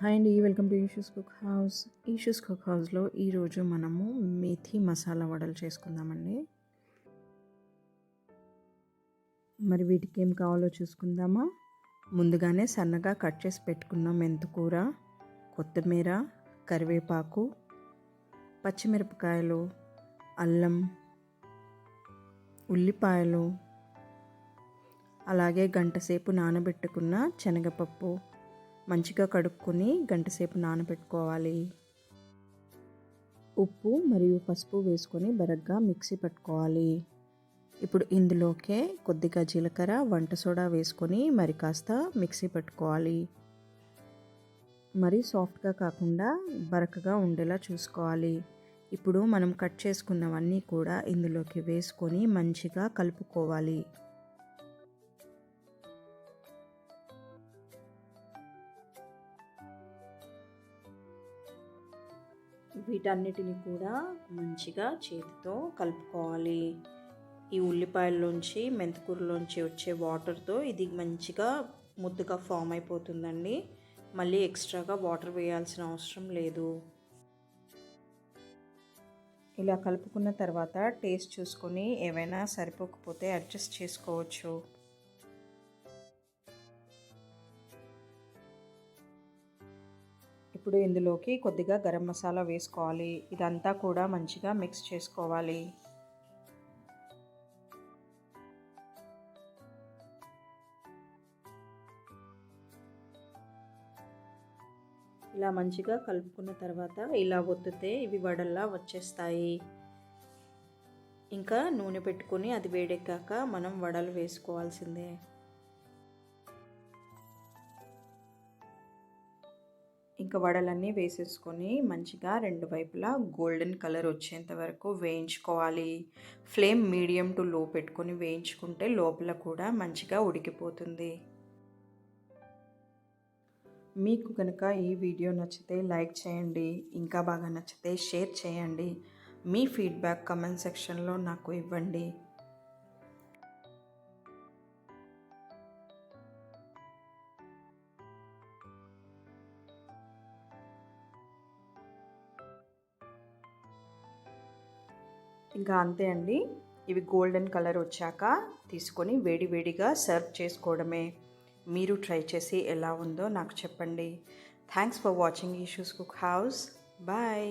Hi అండి welcome to Eeshu's cook house. Eeshu's cook హౌస్లో ఈరోజు మనము మేథీ మసాలా వడలు చేసుకుందామండి. మరి వీటికి ఏం కావాలో చూసుకుందామా? ముందుగానే సన్నగా కట్ చేసి పెట్టుకున్న మెంతుకూర కొత్తిమీర కరివేపాకు పచ్చిమిరపకాయలు అల్లం ఉల్లిపాయలు అలాగే గంటసేపు నానబెట్టుకున్న శనగపప్పు మంచిగా కడుక్కొని గంటసేపు నానబెట్టుకోవాలి. ఉప్పు మరియు పసుపు వేసుకొని బరగ్గా మిక్సీ పెట్టుకోవాలి. ఇప్పుడు ఇందులోకే కొద్దిగా జీలకర్ర వంట సోడా వేసుకొని మరి కాస్త మిక్సీ పెట్టుకోవాలి. మరి సాఫ్ట్గా కాకుండా బరకగా ఉండేలా చూసుకోవాలి. ఇప్పుడు మనం కట్ చేసుకున్నవన్నీ కూడా ఇందులోకి వేసుకొని మంచిగా కలుపుకోవాలి. వీటన్నిటిని కూడా మంచిగా చేతితో కలుపుకోవాలి. ఈ ఉల్లిపాయల్లోంచి మెంతికూరలోంచి వచ్చే వాటర్తో ఇది మంచిగా ముద్దుగా ఫామ్ అయిపోతుందండి. మళ్ళీ ఎక్స్ట్రాగా వాటర్ వేయాల్సిన అవసరం లేదు. ఇలా కలుపుకున్న తర్వాత టేస్ట్ చూసుకొని ఏవైనా సరిపోకపోతే అడ్జస్ట్ చేసుకోవచ్చు. ఇప్పుడు ఇందులోకి కొద్దిగా గరం మసాలా వేసుకోవాలి. ఇదంతా కూడా మంచిగా మిక్స్ చేసుకోవాలి. ఇలా మంచిగా కలుపుకున్న తర్వాత ఇలా ఒత్తితే ఇవి వడల్లా వచ్చేస్తాయి. ఇంకా నూనె పెట్టుకొని అది వేడెక్కాక మనం వడలు వేసుకోవాల్సిందే. ఇంకా వడలన్నీ వేసేసుకొని మంచిగా రెండు వైపులా గోల్డెన్ కలర్ వచ్చేంత వరకు వేయించుకోవాలి. ఫ్లేమ్ మీడియం టు లో పెట్టుకొని వేయించుకుంటే లోపల కూడా మంచిగా ఉడికిపోతుంది. మీకు కనుక ఈ వీడియో నచ్చితే లైక్ చేయండి ఇంకా బాగా నచ్చితే షేర్ చేయండి. మీ ఫీడ్బ్యాక్ కమెంట్ సెక్షన్లో నాకు ఇవ్వండి. ఇంకా అంతే అండి. ఇవి గోల్డెన్ కలర్ వచ్చాక తీసుకొని వేడివేడిగా సర్వ్ చేసుకోవడమే. మీరు ట్రై చేసి ఎలా ఉందో నాకు చెప్పండి. Thanks for watching Eeshu's cook house bye